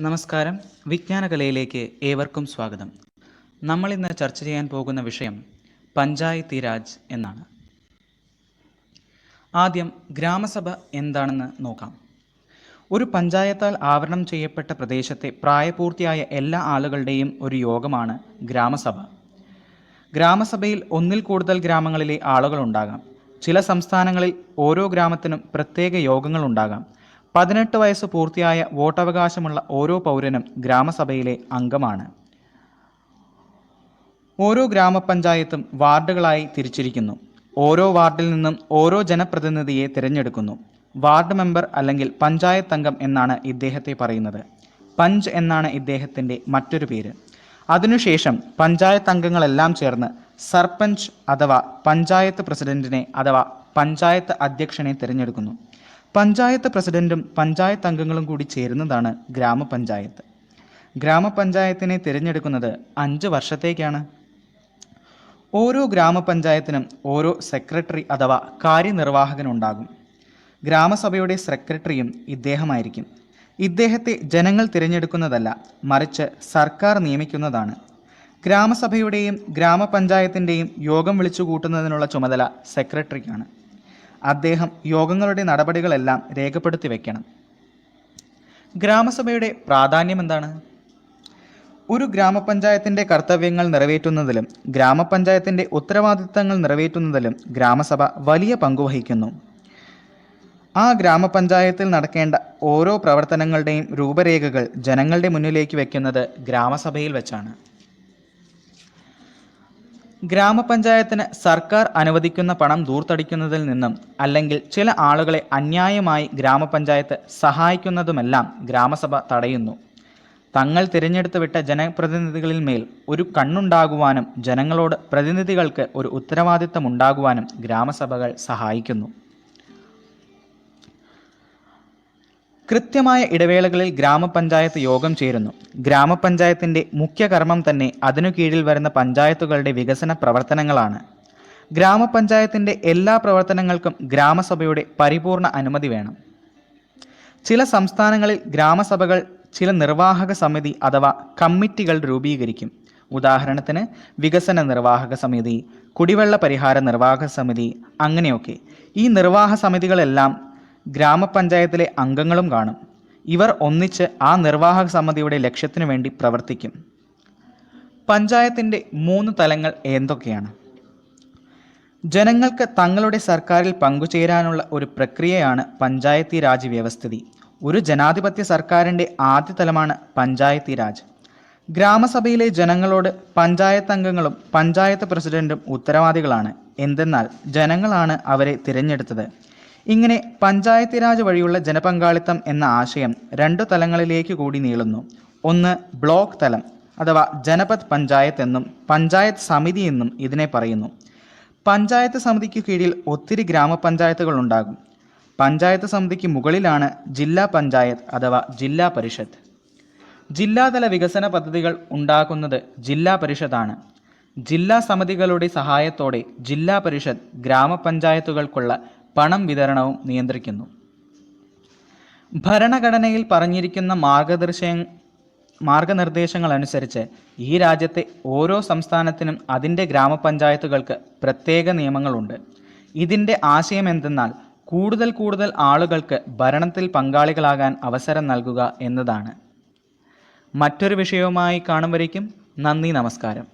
നമസ്കാരം. വിജ്ഞാനകലയിലേക്ക് ഏവർക്കും സ്വാഗതം. നമ്മൾ ഇന്ന് ചർച്ച ചെയ്യാൻ പോകുന്ന വിഷയം പഞ്ചായത്തി രാജ് എന്നാണ്. ആദ്യം ഗ്രാമസഭ എന്താണെന്ന് നോക്കാം. ഒരു പഞ്ചായത്താൽ ആവരണം ചെയ്യപ്പെട്ട പ്രദേശത്തെ പ്രായപൂർത്തിയായ എല്ലാ ആളുകളുടെയും ഒരു യോഗമാണ് ഗ്രാമസഭ. ഗ്രാമസഭയിൽ ഒന്നിൽ കൂടുതൽ ഗ്രാമങ്ങളിലെ ആളുകളുണ്ടാകാം. ചില സംസ്ഥാനങ്ങളിൽ ഓരോ ഗ്രാമത്തിനും പ്രത്യേക യോഗങ്ങളുണ്ടാകാം. പതിനെട്ട് വയസ്സ് പൂർത്തിയായ വോട്ടവകാശമുള്ള ഓരോ പൗരനും ഗ്രാമസഭയിലെ അംഗമാണ്. ഓരോ ഗ്രാമപഞ്ചായത്തും വാർഡുകളായി തിരിച്ചിരിക്കുന്നു. ഓരോ വാർഡിൽ നിന്നും ഓരോ ജനപ്രതിനിധിയെ തിരഞ്ഞെടുക്കുന്നു. വാർഡ് മെമ്പർ അല്ലെങ്കിൽ പഞ്ചായത്ത് അംഗം എന്നാണ് ഇദ്ദേഹത്തെ പറയുന്നത്. പഞ്ച് എന്നാണ് ഇദ്ദേഹത്തിന്റെ മറ്റൊരു പേര്. അതിനുശേഷം പഞ്ചായത്ത് അംഗങ്ങളെല്ലാം ചേർന്ന് സർപഞ്ച് അഥവാ പഞ്ചായത്ത് പ്രസിഡന്റിനെ അഥവാ പഞ്ചായത്ത് അധ്യക്ഷനെ തിരഞ്ഞെടുക്കുന്നു. പഞ്ചായത്ത് പ്രസിഡന്റും പഞ്ചായത്ത് അംഗങ്ങളും കൂടി ചേരുന്നതാണ് ഗ്രാമപഞ്ചായത്ത്. ഗ്രാമപഞ്ചായത്തിനെ തിരഞ്ഞെടുക്കുന്നത് അഞ്ച് വർഷത്തേക്കാണ്. ഓരോ ഗ്രാമപഞ്ചായത്തിനും ഓരോ സെക്രട്ടറി അഥവാ കാര്യനിർവാഹകനുണ്ടാകും ഗ്രാമസഭയുടെ സെക്രട്ടറിയും ഇദ്ദേഹമായിരിക്കും. ഇദ്ദേഹത്തെ ജനങ്ങൾ തിരഞ്ഞെടുക്കുന്നതല്ല മറിച്ച് സർക്കാർ നിയമിക്കുന്നതാണ്. ഗ്രാമസഭയുടെയും ഗ്രാമപഞ്ചായത്തിന്റെയും യോഗം വിളിച്ചു കൂട്ടുന്നതിനുള്ള ചുമതല സെക്രട്ടറിക്കാണ്. അദ്ദേഹം യോഗങ്ങളുടെ നടപടികളെല്ലാം രേഖപ്പെടുത്തി വയ്ക്കണം ഗ്രാമസഭയുടെ പ്രാധാന്യം എന്താണ്? ഒരു ഗ്രാമപഞ്ചായത്തിന്റെ കർത്തവ്യങ്ങൾ നിറവേറ്റുന്നതിലും ഗ്രാമപഞ്ചായത്തിന്റെ ഉത്തരവാദിത്തങ്ങൾ നിറവേറ്റുന്നതിലും ഗ്രാമസഭ വലിയ പങ്കുവഹിക്കുന്നു ആ ഗ്രാമപഞ്ചായത്തിൽ നടക്കേണ്ട ഓരോ പ്രവർത്തനങ്ങളുടെയും രൂപരേഖകൾ ജനങ്ങളുടെ മുന്നിലേക്ക് വയ്ക്കുന്നത് ഗ്രാമസഭയിൽ വെച്ചാണ്. ഗ്രാമപഞ്ചായത്തിന് സർക്കാർ അനുവദിക്കുന്ന പണം ദൂർത്തടിക്കുന്നതിൽ നിന്നും അല്ലെങ്കിൽ ചില ആളുകളെ അന്യായമായി ഗ്രാമപഞ്ചായത്ത് സഹായിക്കുന്നതുമെല്ലാം ഗ്രാമസഭ തടയുന്നു. തങ്ങൾ തിരഞ്ഞെടുത്ത് വിട്ട ജനപ്രതിനിധികളിൽ മേൽ ഒരു കണ്ണുണ്ടാകുവാനും ജനങ്ങളോട് പ്രതിനിധികൾക്ക് ഒരു ഉത്തരവാദിത്തം ഉണ്ടാകുവാനും ഗ്രാമസഭകൾ സഹായിക്കുന്നു. കൃത്യമായ ഇടവേളകളിൽ ഗ്രാമപഞ്ചായത്ത് യോഗം ചേരുന്നു. ഗ്രാമപഞ്ചായത്തിന്റെ മുഖ്യ കർമ്മം തന്നെ അതിനു കീഴിൽ വരുന്ന പഞ്ചായത്തുകളുടെ വികസന പ്രവർത്തനങ്ങളാണ്. ഗ്രാമപഞ്ചായത്തിന്റെ എല്ലാ പ്രവർത്തനങ്ങൾക്കും ഗ്രാമസഭയുടെ പരിപൂർണ അനുമതി വേണം. ചില സംസ്ഥാനങ്ങളിൽ ഗ്രാമസഭകൾ ചില നിർവാഹക സമിതി അഥവാ കമ്മിറ്റികൾ രൂപീകരിക്കും. ഉദാഹരണത്തിന് വികസന നിർവാഹക സമിതി കുടിവെള്ള പരിഹാര നിർവാഹക സമിതി അങ്ങനെയൊക്കെ. ഈ നിർവാഹ സമിതികളെല്ലാം ഗ്രാമപഞ്ചായത്തിലെ അംഗങ്ങളും കാണും. ഇവർ ഒന്നിച്ച് ആ നിർവാഹക സമിതിയുടെ ലക്ഷ്യത്തിനു വേണ്ടി പ്രവർത്തിക്കും. പഞ്ചായത്തിന്റെ മൂന്ന് തലങ്ങൾ എന്തൊക്കെയാണ്? ജനങ്ങൾക്ക് തങ്ങളുടെ സർക്കാരിൽ പങ്കുചേരാനുള്ള ഒരു പ്രക്രിയയാണ് പഞ്ചായത്തി രാജ് വ്യവസ്ഥിതി. ഒരു ജനാധിപത്യ സർക്കാരിന്റെ ആദ്യ തലമാണ് പഞ്ചായത്തി രാജ്. ഗ്രാമസഭയിലെ ജനങ്ങളോട് പഞ്ചായത്ത് അംഗങ്ങളും പഞ്ചായത്ത് പ്രസിഡന്റും ഉത്തരവാദികളാണ്. എന്തെന്നാൽ ജനങ്ങളാണ് അവരെ തിരഞ്ഞെടുത്തത്. ഇങ്ങനെ പഞ്ചായത്ത് രാജ് വഴിയുള്ള ജനപങ്കാളിത്തം എന്ന ആശയം രണ്ടു തലങ്ങളിലേക്ക് കൂടി നീളുന്നു. ഒന്ന് ബ്ലോക്ക് തലം അഥവാ ജനപത് പഞ്ചായത്ത് എന്നും പഞ്ചായത്ത് സമിതി എന്നും ഇതിനെ പറയുന്നു. പഞ്ചായത്ത് സമിതിക്ക് കീഴിൽ ഒത്തിരി ഗ്രാമപഞ്ചായത്തുകൾ ഉണ്ടാകും. പഞ്ചായത്ത് സമിതിക്ക് മുകളിലാണ് ജില്ലാ പഞ്ചായത്ത് അഥവാ ജില്ലാ പരിഷത്ത്. ജില്ലാതല വികസന പദ്ധതികൾ ഉണ്ടാക്കുന്നത് ജില്ലാ പരിഷത്താണ്. ജില്ലാ സമിതികളുടെ സഹായത്തോടെ ജില്ലാ പരിഷത്ത് ഗ്രാമപഞ്ചായത്തുകൾക്കുള്ള പണം വിതരണവും നിയന്ത്രിക്കുന്നു. ഭരണഘടനയിൽ പറഞ്ഞിരിക്കുന്ന മാർഗദർശ മാർഗനിർദ്ദേശങ്ങൾ അനുസരിച്ച് ഈ രാജ്യത്തെ ഓരോ സംസ്ഥാനത്തിനും അതിന്റെ ഗ്രാമപഞ്ചായത്തുകൾക്ക് പ്രത്യേക നിയമങ്ങളുണ്ട്. ഇതിന്റെ ആശയം എന്തെന്നാൽ കൂടുതൽ കൂടുതൽ ആളുകൾക്ക് ഭരണത്തിൽ പങ്കാളികളാകാൻ അവസരം നൽകുക എന്നതാണ്. മറ്റൊരു വിഷയവുമായി കാണുമ്പോഴേക്കും നന്ദി നമസ്കാരം.